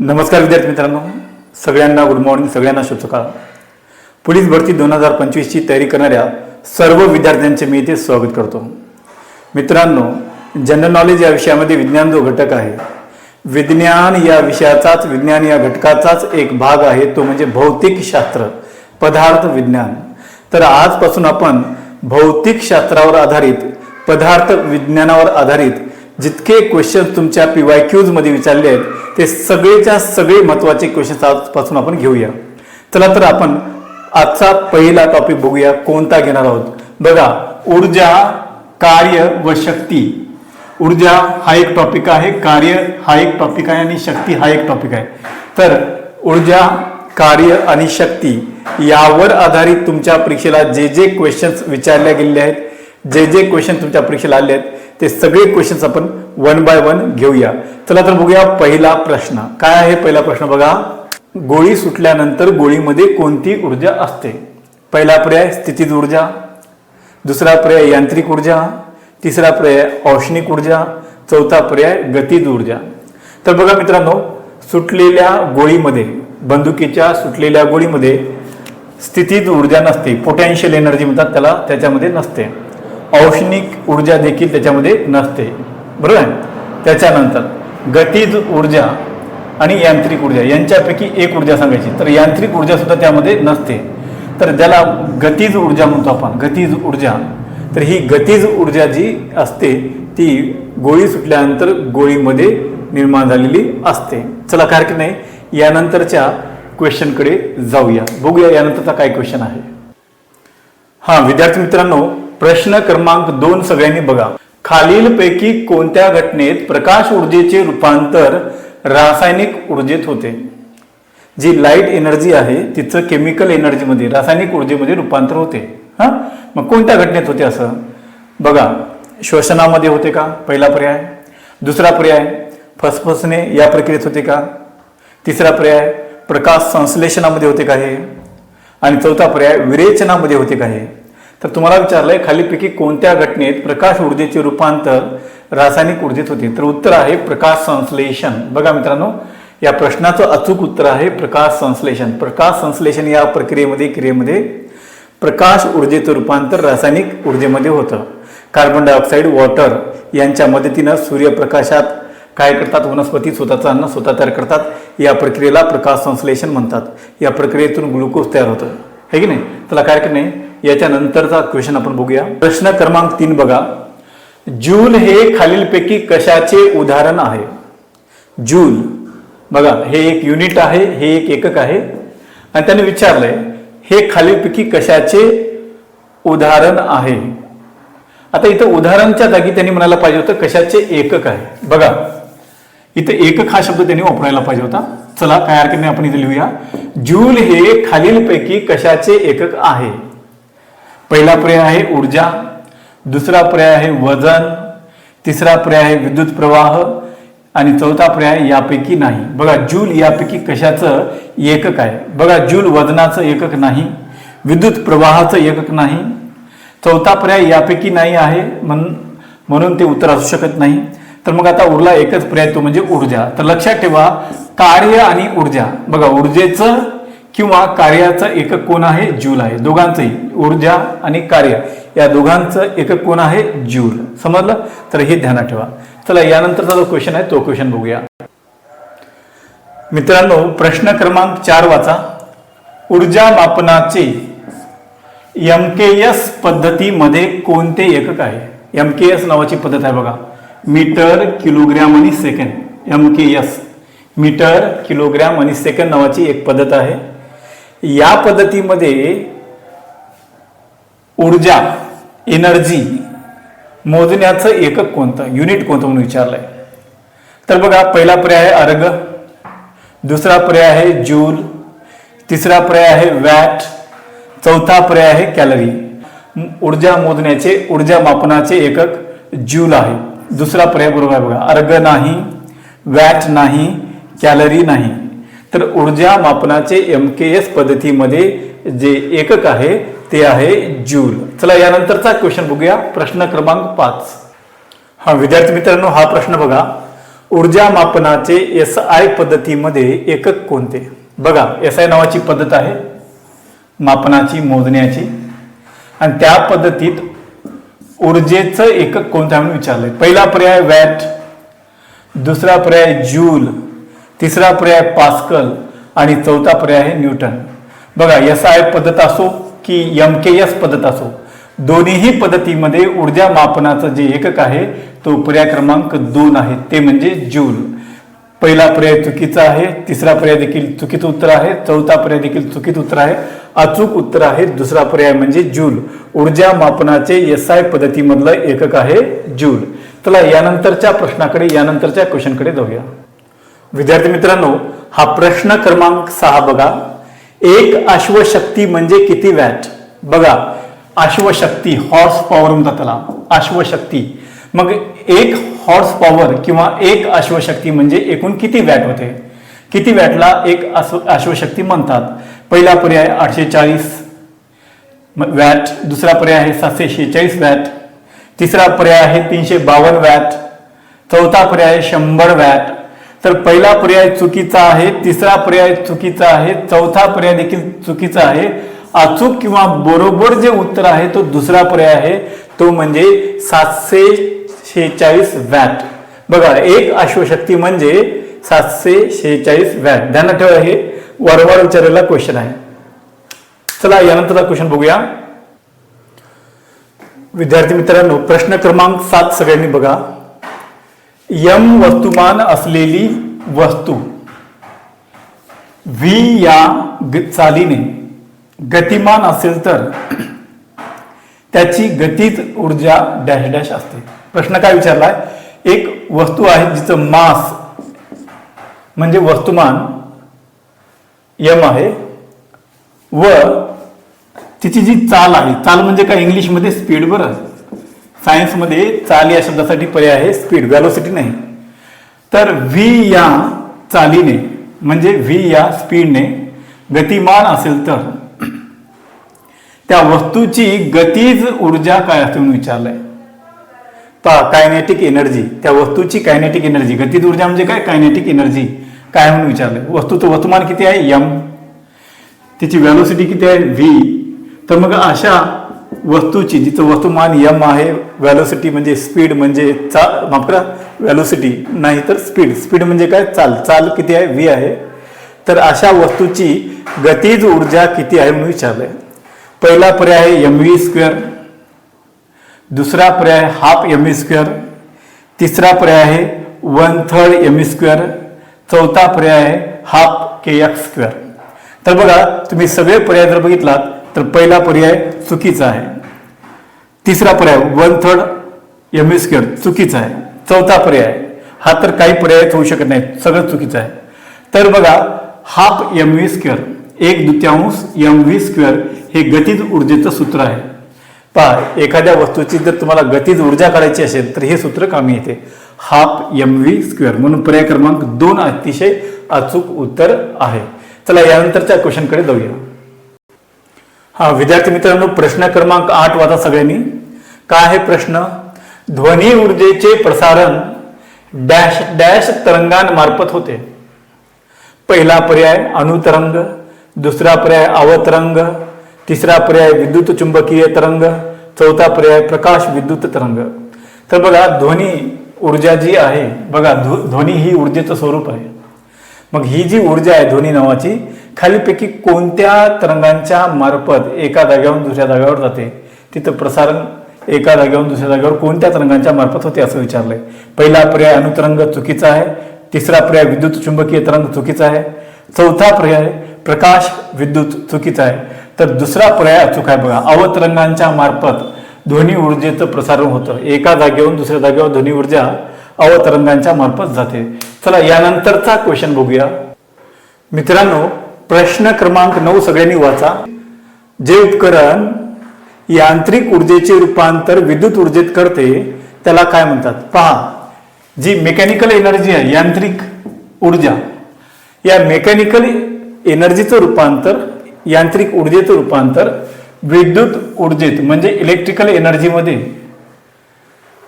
नमस्कार विद्यार्थी मित्रांनो. सगळ्यांना गुड मॉर्निंग सगळ्यांना शुभ पोलीस भरती दोन हजार पंचवीसची तयारी करणाऱ्या सर्व विद्यार्थ्यांचे मी इथे स्वागत करतो. मित्रांनो जनरल नॉलेज या विषयामध्ये विज्ञान जो घटक आहे विज्ञान या विषयाचाच विज्ञान या घटकाचाच एक भाग आहे तो म्हणजे भौतिकशास्त्र पदार्थ विज्ञान. तर आजपासून आपण भौतिक शास्त्रावर आधारित पदार्थ विज्ञानावर आधारित जितके क्वेश्चन तुमच्या पी वाय क्यूजमध्ये विचारले आहेत ते सगळेच्या सगळे महत्त्वाचे क्वेश्चन्स आजपासून आपण घेऊया. चला तर आपण आजचा पहिला टॉपिक बघूया कोणता घेणार आहोत? बघा ऊर्जा कार्य व शक्ती. ऊर्जा हा एक टॉपिक आहे कार्य हा एक टॉपिक आहे आणि शक्ती हा एक टॉपिक आहे. तर ऊर्जा कार्य आणि शक्ती यावर आधारित तुमच्या परीक्षेला जे जे क्वेश्चन्स विचारले गेलेले आहेत जे जे क्वेश्चन तुमच्या परीक्षेला आले आहेत ते सगळे क्वेश्चन्स आपण वन बाय वन घेऊया. चला तर बघूया पहिला प्रश्न. काय आहे पहिला प्रश्न बघा? गोळी सुटल्यानंतर गोळीमध्ये कोणती ऊर्जा असते? पहिला पर्याय स्थितीज ऊर्जा. दुसरा पर्याय यांत्रिक ऊर्जा. तिसरा पर्याय औष्णिक ऊर्जा. चौथा पर्याय गतीज ऊर्जा. तर बघा मित्रांनो सुटलेल्या गोळीमध्ये बंदुकीच्या सुटलेल्या गोळीमध्ये स्थितीज ऊर्जा नसते. पोटॅन्शियल एनर्जी म्हणतात त्याला त्याच्यामध्ये नसते. औष्णिक ऊर्जा देखील त्याच्यामध्ये नसते. बरोबर? आहे त्याच्यानंतर गतीज ऊर्जा आणि यांत्रिक ऊर्जा यांच्यापैकी एक ऊर्जा सांगायची. तर यांत्रिक ऊर्जा सुद्धा त्यामध्ये नसते. तर ज्याला गतीज ऊर्जा म्हणतो आपण गतीज ऊर्जा तर ही गतीज ऊर्जा जी असते ती गोळी सुटल्यानंतर गोळीमध्ये निर्माण झालेली असते. चला काय की नाही? यानंतरच्या क्वेश्चनकडे जाऊया. बघूया यानंतरचा काय क्वेश्चन आहे. हा विद्यार्थी मित्रांनो प्रश्न क्रमांक दोन सगळ्यांनी बघा. खालीलपैकी कोणत्या घटनेत प्रकाश ऊर्जेचे रूपांतर रासायनिक ऊर्जेत होते? जी लाइट एनर्जी आहे तिचं केमिकल एनर्जीमध्ये रासायनिक ऊर्जेमध्ये रूपांतर होते. हा? मग कोणत्या घटनेत होते असं? बघा. श्वसनामध्ये होते का? पहिला पर्याय. दुसरा पर्याय फसफसणे या प्रक्रियेत होते का? तिसरा पर्याय प्रकाश संश्लेषणामध्ये होते का हे? आणि चौथा पर्याय विरेचनामध्ये होते का हे? तर तुम्हाला विचारलंय खालीपैकी कोणत्या घटनेत प्रकाश ऊर्जेचे रूपांतर रासायनिक ऊर्जेत होते? तर उत्तर आहे प्रकाश संश्लेषण. बघा मित्रांनो या प्रश्नाचं अचूक उत्तर आहे प्रकाश संश्लेषण. प्रकाश संश्लेषण या प्रक्रियेमध्ये क्रियेमध्ये प्रकाश ऊर्जेचं रूपांतर रासायनिक ऊर्जेमध्ये होतं. कार्बन डायऑक्साईड वॉटर यांच्या मदतीनं सूर्यप्रकाशात काय करतात? वनस्पती स्वतःचं अन्न स्वतः तयार करतात. या प्रक्रियेला प्रकाश संश्लेषण म्हणतात. या प्रक्रियेतून ग्लुकोज तयार होतं. हे की नाही? त्याला काय करणे? याच्यानंतरचा याच्या नंतरचा क्वेश्चन आपण बघूया. प्रश्न क्रमांक तीन बघा. जूल हे खालीलपैकी कशाचे उदाहरण आहे? जूल. बघा हे एक युनिट आहे हे एक एकक आहे. आणि त्याने विचारलंय हे खालीलपैकी कशाचे उदाहरण आहे? आता इथं उदाहरणच्या जागी त्यांनी म्हणायला पाहिजे होतं कशाचे एकक आहे? बघा. इथं एकक हा शब्द त्यांनी वापरायला पाहिजे होता. चला काय हरकत नाही आपण इथे लिहूया. जूल हे खालीलपैकी कशाचे एकक आहे? पहिला पर्याय आहे ऊर्जा दुसरा पर्याय आहे वजन तिसरा पर्याय आहे विद्युत प्रवाह आणि चौथा पर्याय यापैकी नाही. बघा जूल यापैकी कशाचं एकक आहे? बघा जूल वजनाचं एकक नाही विद्युत प्रवाहाचं एकक नाही चौथा पर्याय यापैकी नाही आहे म्हणून म्हणून ते उत्तर असू शकत नाही. तर मग आता उरला एकच पर्याय तो म्हणजे ऊर्जा. तर लक्षात ठेवा कार्य आणि ऊर्जा. बघा ऊर्जेचं किंवा कार्याचं एकक कोण आहे? जूल आहे. दोघांचंही. ऊर्जा आणि कार्य. या दोघांचं एकक कोण आहे? जूल. समजलं? तर हे ध्यानात ठेवा. चला यानंतरचा जो क्वेश्चन आहे तो क्वेश्चन बघूया. मित्रांनो प्रश्न क्रमांक चार वाचा. ऊर्जा मापनाचे एम के एस पद्धतीमध्ये कोणते एकक आहे? एम के एस नावाची पद्धत आहे बघा. मीटर किलोग्रॅम आणि second M K S metre kilogram आणि सेकंड नावाची एक पद्धत आहे. या पद्धतीमध्ये ऊर्जा एनर्जी मोजण्याचं एकक कोणतं? युनिट कोणतं म्हणून विचारलंय. तर बघा पहिला पर्याय आहे अर्ग दुसरा पर्याय आहे जूल तिसरा पर्याय आहे वॅट चौथा पर्याय आहे कॅलरी ऊर्जा मोजण्याचे ऊर्जा मापनाचे एकक जूल आहे. दुसरा पर्याय बरोबर आहे बघा अर्ग नाही वॅट नाही कॅलरी नाही. तर ऊर्जा मापनाचे एम के एस पद्धतीमध्ये जे एकक आहे ते आहे जूल. चला यानंतरचा क्वेश्चन बघूया. प्रश्न क्रमांक पाच. हा विद्यार्थी मित्रांनो हा प्रश्न बघा. ऊर्जा मापनाचे एस आय पद्धतीमध्ये एकक कोणते? बघा एस आय नावाची पद्धत आहे. मापनाची मोजण्याची. आणि त्या पद्धतीत ऊर्जेचं एकक कोणतं म्हणून विचारलंय. पहिला पर्याय वॅट दुसरा पर्याय जूल तिसरा पर्याय पास्कल आणि चौथा पर्याय आहे न्यूटन. बघा एस आय पद्धत असो की एम के एस पद्धत असो दोन्हीही पद्धतीमध्ये ऊर्जा मापनाचं जे एकक आहे तो पर्याय क्रमांक दोन आहे ते म्हणजे जूल. पहिला पर्याय चुकीचा आहे तिसरा पर्याय देखील चुकीचं उत्तर आहे चौथा पर्याय देखील चुकीचं उत्तर आहे अचूक उत्तर आहे दुसरा पर्याय म्हणजे जूल. ऊर्जा मापनाचे एस आय पद्धतीमधलं एकक आहे जूल. चला यानंतरच्या प्रश्नाकडे यानंतरच्या क्वेश्चनकडे जाऊया. विद्यार्थी मित्रांनो हा प्रश्न क्रमांक सहा बघा. एक अश्वशक्ती म्हणजे किती वॅट? बघा अश्वशक्ती हॉर्स पॉवर म्हणतात त्याला. अश्वशक्ती. मग एक हॉर्स पॉवर किंवा एक अश्वशक्ती म्हणजे एकूण किती वॅट होते? किती वॅटला एक अश्वशक्ती म्हणतात? पहिला पर्याय आठशे चाळीस वॅट दुसरा पर्याय आहे सातशे शेहेचाळीस वॅट तिसरा पर्याय आहे तीनशे बावन्न वॅट चौथा पर्याय आहे शंभर वॅट तर पहिला पर्याय चुकीचा आहे तिसरा पर्याय चुकीचा आहे चौथा पर्याय देखील चुकीचा आहे. अचूक किंवा बरोबर जे उत्तर आहे तो दुसरा पर्याय आहे. तो म्हणजे सातशे शेहेचाळीस वॅट. बघा एक अश्वशक्ती म्हणजे सातशे शेहेचाळीस वॅट. ध्यानात ठेवा हे. वारंवार विचारलेला क्वेश्चन आहे. चला यानंतरचा क्वेश्चन बघूया. विद्यार्थी मित्रांनो प्रश्न क्रमांक सात सगळ्यांनी बघा. यम वस्तुमान असलेली वस्तू. व्ही या ग- चालीने गतिमान असेल तर त्याची गतीच ऊर्जा डॅश डॅश असते. प्रश्न काय विचारलाय? एक वस्तू आहे जिचं मास म्हणजे वस्तुमान यम आहे. व तिची जी चाल आहे चाल म्हणजे काय? इंग्लिशमध्ये स्पीड बरं सायन्समध्ये चाल या शब्दासाठी पर्याय आहे स्पीड व्हॅलोसिटी नाही. तर व्ही या चालीने म्हणजे व्ही या स्पीडने गतिमान असेल तर त्या वस्तूची गतीज ऊर्जा काय असते म्हणून विचारलंय. पा कायनेटिक एनर्जी त्या वस्तूची कायनेटिक एनर्जी गतीज ऊर्जा म्हणजे काय? कायनेटिक एनर्जी काय म्हणून विचारलंय? वस्तूचं वस्तुमान किती आहे? यम तिची व्हॅलोसिटी किती आहे? व्ही तर मग अशा वस्तूची जिचं वस्तुमान यम आहे व्हॅलोसिटी म्हणजे स्पीड म्हणजे चा माफ करा व्हॅलोसिटी नाही तर स्पीड स्पीड म्हणजे काय? चाल. चाल किती आहे? व्ही आहे. तर अशा वस्तूची गतीज ऊर्जा किती आहे म्हणून विचारलंय. पहिला पर्याय आहे एम व्ही स्क्वेअर दुसरा पर्याय हाफ एम व्ही स्क्वेअर तिसरा पर्याय आहे one third M V square चौथा पर्याय आहे हाफ के एक्स स्क्वेअर तर बघा तुम्ही सगळे पर्याय जर बघितलात तर पहिला पर्याय चुकीचा आहे. तिसरा पर्याय one third M S square चुकीचा आहे. चौथा पर्याय हा तर काही पर्यायच होऊ शकत नाही सगळं चुकीचं आहे. तर बघा हाफ एम व्ही स्क्वेअर एक द्वितीयांश एम व्ही स्क्वेअर हे गतीज ऊर्जेचं सूत्र आहे. पहा एखाद्या वस्तूची जर तुम्हाला गतीज ऊर्जा काढायची असेल तर हे सूत्र कामी येते. हाफ एम व्ही स्क्वेअर म्हणून पर्याय क्रमांक दोन अतिशय अचूक उत्तर आहे. चला यानंतरच्या क्वेश्चनकडे जाऊया. विद्यार्थी मित्रांनो प्रश्न क्रमांक आठ वाचा सगळ्यांनी. काय आहे प्रश्न? ध्वनी ऊर्जेचे प्रसारण डॅश डॅश तरंगांमार्फत होते. पहिला पर्याय अणुतरंग दुसरा पर्याय अवतरंग तिसरा पर्याय विद्युत चुंबकीय तरंग चौथा पर्याय प्रकाश विद्युत तरंग. तर बघा ध्वनी ऊर्जा जी आहे बघा ध्व- ध्वनी ही ऊर्जेचं स्वरूप आहे. मग ही जी ऊर्जा आहे ध्वनी नावाची खालीपैकी कोणत्या तरंगांच्या मार्फत एका जागेवरून दुसऱ्या जागेवर जाते? तिथं प्रसारण एका जागेवरून दुसऱ्या जागेवर कोणत्या तरंगांच्या मार्फत होते असं विचारलंय. पहिला पर्याय अणुतरंग चुकीचा आहे. तिसरा पर्याय विद्युत चुंबकीय तरंग चुकीचा आहे. चौथा पर्याय प्रकाश विद्युत चुकीचा आहे. तर दुसरा पर्याय अचूक आहे बघा. अवतरंगांच्या मार्फत ध्वनी ऊर्जेचं प्रसारण होतं. एका जागेवरून दुसऱ्या जागेवर ध्वनी ऊर्जा अवतरंगांच्या मार्फत जाते. चला यानंतरचा क्वेश्चन बघूया. मित्रांनो प्रश्न क्रमांक नऊ सगळ्यांनी वाचा. जे उपकरण यांत्रिक ऊर्जेचे रूपांतर विद्युत ऊर्जेत करते त्याला काय म्हणतात? पहा जी मेकॅनिकल एनर्जी आहे यांत्रिक ऊर्जा या मेकॅनिकल एनर्जीचं रूपांतर यांत्रिक ऊर्जेचं रूपांतर विद्युत ऊर्जेत म्हणजे इलेक्ट्रिकल एनर्जीमध्ये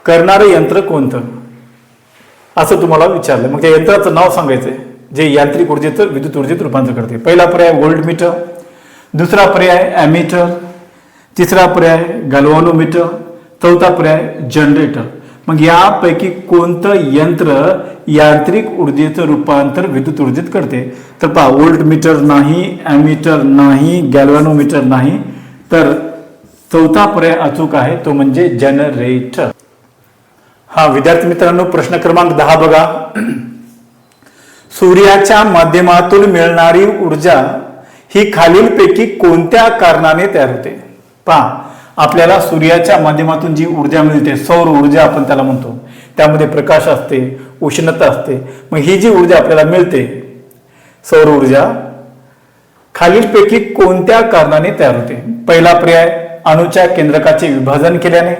करणारं यंत्र कोणतं? असं तुम्हाला विचारलं. मग त्या यंत्राचं नाव सांगायचं आहे जे यांत्रिक ऊर्जेचं विद्युत ऊर्जेत रूपांतर करते. पहिला पर्याय वोल्ड मीटर दुसरा पर्याय ॲमीटर तिसरा पर्याय गॅल्व्हॅनोमीटर चौथा पर्याय जनरेटर मग यापैकी कोणतं यंत्र यांत्रिक ऊर्जेचं रूपांतर विद्युत ऊर्जेत करते? तर पहा वोल्ट मीटर नाही ॲमीटर नाही गॅल्व्हॅनोमीटर नाही. तर चौथा पर्याय अचूक आहे तो म्हणजे जनरेटर हा विद्यार्थी मित्रांनो प्रश्न क्रमांक दहा बघा. सूर्याच्या माध्यमातून मिळणारी ऊर्जा ही खालीलपैकी कोणत्या कारणाने तयार होते? पहा आपल्याला सूर्याच्या माध्यमातून जी ऊर्जा मिळते सौर ऊर्जा आपण त्याला म्हणतो. त्यामध्ये प्रकाश असते उष्णता असते. मग ही जी ऊर्जा आपल्याला मिळते सौर ऊर्जा खालीलपैकी कोणत्या कारणाने तयार होते? पहिला पर्याय अणुच्या केंद्रकाचे विभाजन केल्याने.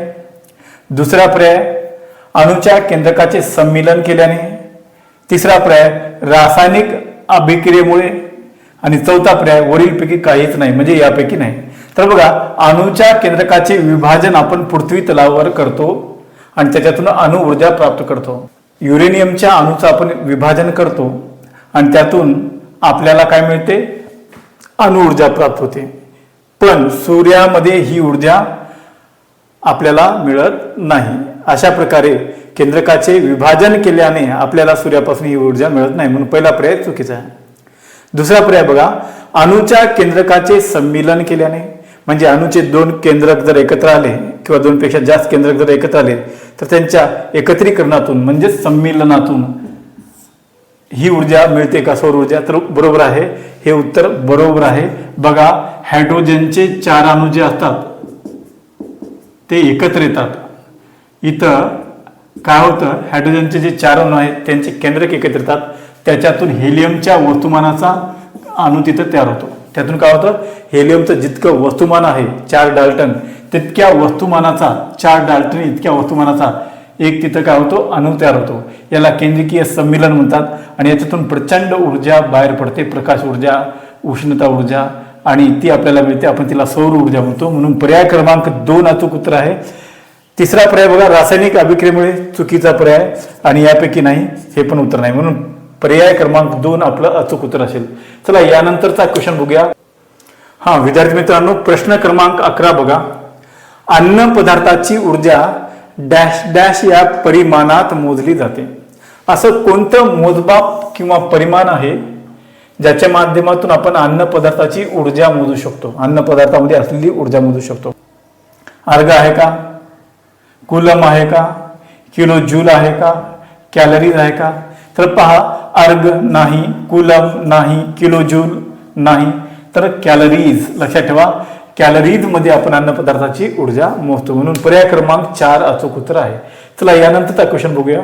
दुसरा पर्याय अणुच्या केंद्रकाचे संमिलन केल्याने. तिसरा पर्याय रासायनिक अभिक्रियेमुळे आणि चौथा पर्याय वरीलपैकी काहीच नाही म्हणजे यापैकी नाही. तर बघा अणूच्या केंद्रकाचे विभाजन आपण पृथ्वी तलावर करतो आणि त्याच्यातून अणुऊर्जा प्राप्त करतो. युरेनियमच्या अणूचं आपण विभाजन करतो आणि त्यातून आपल्याला काय मिळते? अणुऊर्जा प्राप्त होते. पण सूर्यामध्ये ही ऊर्जा आपल्याला मिळत नाही. अशा प्रकारे केंद्रकाचे विभाजन केल्याने आपल्याला सूर्यापासून ही ऊर्जा मिळत नाही म्हणून पहिला पर्याय चुकीचा आहे. दुसरा पर्याय बघा अणूच्या केंद्रकाचे संमिलन केल्याने म्हणजे अणुचे दोन केंद्रक जर एकत्र आले किंवा दोनपेक्षा जास्त केंद्रक जर एकत्र आले तर त्यांच्या एकत्रीकरणातून म्हणजे संमिलनातून ही ऊर्जा मिळते का सौर ऊर्जा? तर बरोबर आहे. हे उत्तर बरोबर आहे. बघा हायड्रोजनचे चार अणू जे असतात ते एकत्र येतात. इथं काय होतं? हायड्रोजनचे जे चार अणू आहेत त्यांचे केंद्रक एकत्र येतात त्याच्यातून हेलियमच्या वस्तुमानाचा अणू तिथं तयार होतो. त्यातून काय होतं? हेलियमचं जितकं वस्तुमान आहे चार डाल्टन तितक्या वस्तुमानाचा चार डाल्टन इतक्या वस्तुमानाचा एक तिथं काय होतो? अणू तयार होतो. याला केंद्रकीय संमिलन म्हणतात आणि याच्यातून प्रचंड ऊर्जा बाहेर पडते. प्रकाश ऊर्जा उष्णता ऊर्जा आणि ती आपल्याला मिळते. आपण तिला सौर ऊर्जा म्हणतो. म्हणून पर्याय क्रमांक दोन अचूक उत्तर आहे. तिसरा पर्याय बघा रासायनिक अभिक्रियेमुळे चुकीचा पर्याय आणि यापैकी नाही हे पण उत्तर नाही. म्हणून पर्याय क्रमांक दोन आपलं अचूक उत्तर असेल. चला यानंतरचा क्वेश्चन बघूया. हा विद्यार्थी मित्रांनो प्रश्न क्रमांक अकरा बघा. अन्न पदार्थाची ऊर्जा डॅश डॅश या परिमाणात मोजली जाते. असं कोणतं मोजमाप किंवा परिमाण आहे ज्याच्या माध्यमातून आपण अन्न पदार्थाची ऊर्जा मोजू शकतो? अन्न पदार्थामध्ये असलेली ऊर्जा मोजू शकतो. अर्ग आहे का? कुलम आहे का? किलो जूल आहे का? कॅलरीज आहे का? तर पहा अर्ग नाही कुलम नाही किलो जूल नाही. तर कॅलरीज लक्षात ठेवा कॅलरीजमध्ये आपण अन्न पदार्थाची ऊर्जा मोजतो म्हणून पर्याय क्रमांक चार अचूक उत्तर आहे. चला यानंतरचा क्वेश्चन बघूया.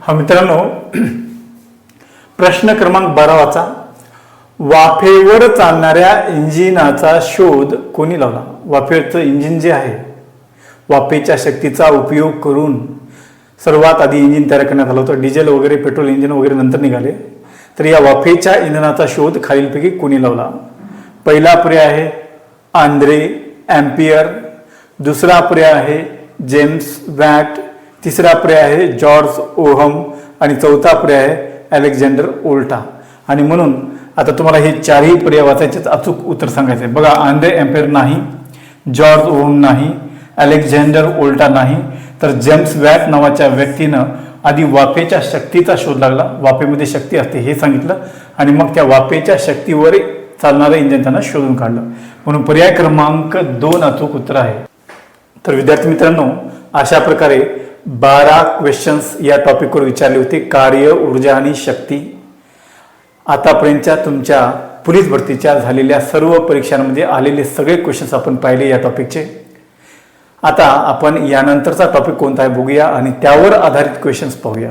हा मित्रांनो प्रश्न क्रमांक बारावाचा. वाफेवर चालणाऱ्या इंजिनाचा शोध कोणी लावला? वाफेचं इंजिन जे आहे वाफेच्या शक्तीचा उपयोग करून सर्वात आधी इंजिन तयार करण्यात आलं होतं. डिझेल वगैरे पेट्रोल इंजिन वगैरे नंतर निघाले. तर या वाफेच्या इंधनाचा शोध खालीलपैकी कोणी लावला? पहिला पर्याय आहे आंद्रे ॲम्पियर दुसरा पर्याय आहे जेम्स वॅट. तिसरा पर्याय आहे जॉर्ज ओहम. आणि चौथा पर्याय आहे अलेक्झांडर ओल्टा. आणि म्हणून आता तुम्हाला हे चारही पर्याय वाचायचे अचूक उत्तर सांगायचे आहे. बघा आंद्रे एम्पेर नाही जॉर्ज ओम नाही अलेक्झांडर ओल्टा नाही तर जेम्स वॅट नावाच्या व्यक्तीनं आधी वाफेच्या शक्तीचा शोध लागला. वाफेमध्ये शक्ती असते हे सांगितलं. आणि मग त्या वाफेच्या शक्तीवर चालणारं इंजिन त्यांना शोधून काढलं. म्हणून पर्याय क्रमांक दोन अचूक उत्तर आहे. तर विद्यार्थी मित्रांनो अशा प्रकारे बारा क्वेश्चन्स या टॉपिकवर विचारले होते. कार्य ऊर्जा आणि शक्ती. आतापर्यंतच्या तुमच्या पोलीस भरतीच्या झालेल्या सर्व परीक्षांमध्ये आलेले सगळे क्वेश्चन्स आपण पाहिले या टॉपिकचे आता आपण यानंतरचा टॉपिक कोणता आहे बघूया आणि त्यावर आधारित क्वेश्चन्स पाहूया.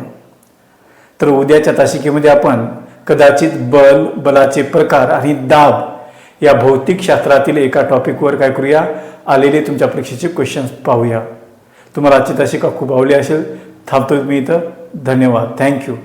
तर उद्याच्या तासिकेमध्ये आपण कदाचित बल बलाचे प्रकार आणि दाब या भौतिक शास्त्रातील एका टॉपिकवर काय करूया? आलेले तुमच्या परीक्षेचे क्वेश्चन्स पाहूया. तुम्हाला आजची तासिका खूप आवडली असेल. थांबतो मी इथं. धन्यवाद. थँक्यू